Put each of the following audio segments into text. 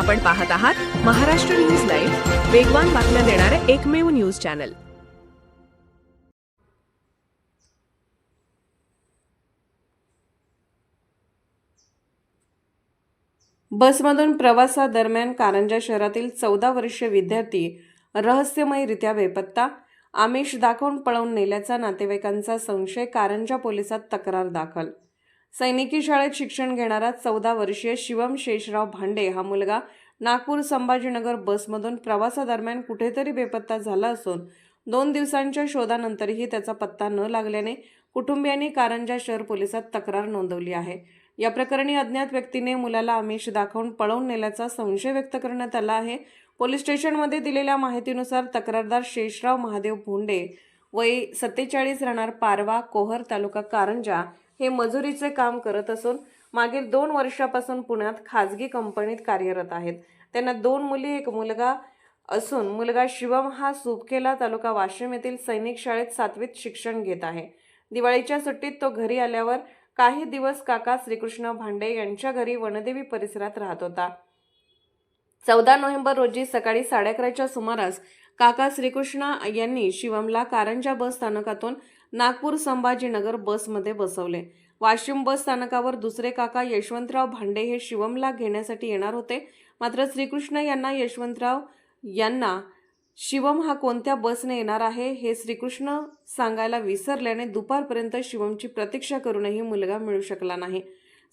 आपण पाहत आहात महाराष्ट्र न्यूज लाईव्ह वेगवान बातम्या देणारे एकमेव न्यूज चॅनल. बसमधून प्रवासादरम्यान कारंजा शहरातील चौदा वर्षीय विद्यार्थी रहस्यमयरित्या बेपत्ता. आमिष दाखवून पळवून नेल्याचा नातेवाईकांचा संशय कारंजा पोलिसात तक्रार दाखल. सैनिकी शाळेत शिक्षण घेणारा चौदा वर्षीय शिवम शेषराव भांडे हा मुलगा नागपूर संभाजीनगर बसमधून प्रवासादरम्यान कुठेतरी बेपत्ता झाला असून दोन दिवसांच्या शोधानंतरही त्याचा पत्ता न लागल्याने कुटुंबियांनी कारंजा शहर पोलिसात तक्रार नोंदवली आहे. या प्रकरणी अज्ञात व्यक्तीने मुलाला आमिष दाखवून पळवून नेल्याचा संशय व्यक्त करण्यात आला आहे. पोलीस स्टेशनमध्ये दिलेल्या माहितीनुसार तक्रारदार शेषराव महादेव भोंडे वय सत्तेचाळीस राहणार पारवा कोहर तालुका कारंजा हे मजुरीचे काम करत असून मागील दोन वर्षापासून पुण्यात खाजगी कंपनीत कार्यरत आहेत. त्यांना दोन मुली एक मुलगा असून मुलगा शिवम हा सुपखेला तालुका वाशिम येथील सैनिक शाळेत सातवीत शिक्षण घेत आहे. दिवाळीच्या सुट्टीत तो घरी आल्यावर काही दिवस काका श्रीकृष्ण भांडे यांच्या घरी वनदेवी परिसरात राहत होता. चौदा नोव्हेंबर रोजी सकाळी साडे अकराच्या सुमारास काका श्रीकृष्ण यांनी शिवमला कारंजा बस स्थानकातून नागपूर संभाजीनगर बसमध्ये बसवले. वाशिम बस स्थानकावर दुसरे काका यशवंतराव भांडे हे शिवमला घेण्यासाठी येणार होते. मात्र श्रीकृष्ण यांना यशवंतराव यांना शिवम हा कोणत्या बसने येणार आहे हे श्रीकृष्ण सांगायला विसरल्याने दुपारपर्यंत शिवमची प्रतीक्षा करूनही मुलगा मिळू शकला नाही.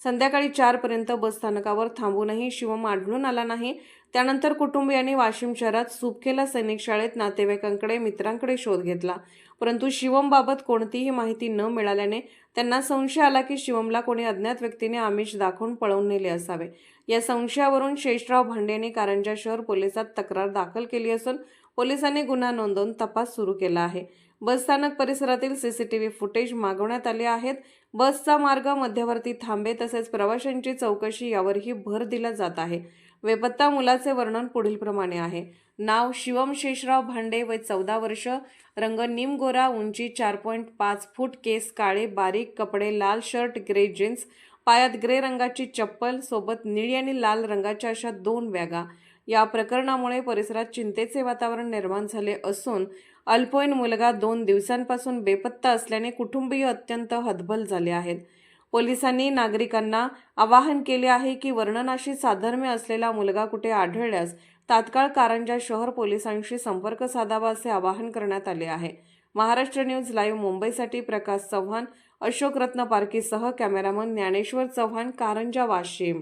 संध्याकाळी चारपर्यंत बस स्थानकावर थांबूनही शिवम आढळून आला नाही. त्यानंतर कुटुंबियांनी वाशिम शहरात सुपखेला सैनिक शाळेत नातेवाईकांकडे मित्रांकडे शोध घेतला. परंतु शिवमबाबत कोणतीही माहिती न मिळाल्याने त्यांना संशय आला की शिवमला कोणी अज्ञात व्यक्तीने आमिष दाखवून पळवून नेले असावे. या संशयावरून शेषराव भांडे यांनी कारंजा शहर पोलिसात तक्रार दाखल केली असून पोलिसांनी गुन्हा नोंदवून तपास सुरू केला आहे. बसस्थानक परिसरातील सीसीटीव्ही फुटेज मागवण्यात आले आहेत. बसचा मार्ग मध्यवर्ती थांबे तसेच प्रवाशांची चौकशी यावरही भर दिला जात आहे. बेपत्ता मुलाचे वर्णन पुढीलप्रमाणे आहे. नाव शिवम शेषराव भांडे वय चौदा वर्ष. रंग निमगोरा उंची चार पॉईंट पाच फूट केस काळे बारीक कपडे लाल शर्ट ग्रे जीन्स. पायात ग्रे रंगाची चप्पल सोबत निळी आणि लाल रंगाच्या अशा दोन बॅगा या प्रकरणामुळे परिसरात चिंतेचे वातावरण निर्माण झाले असून अल्पवयीन मुलगा दोन दिवसांपासून बेपत्ता असल्याने कुटुंबीय अत्यंत हतबल झाले आहेत. पोलिसांनी नागरिकांना आवाहन केले आहे की वर्णनाशी साधर्म्य असलेला मुलगा कुठे आढळल्यास तात्काळ कारंजा शहर पोलिसांशी संपर्क साधावा असे आवाहन करण्यात आले आहे. महाराष्ट्र न्यूज लाईव्ह मुंबईसाठी प्रकाश चव्हाण अशोक रत्न पारखीसह कॅमेरामन ज्ञानेश्वर चव्हाण कारंजा वाशिम.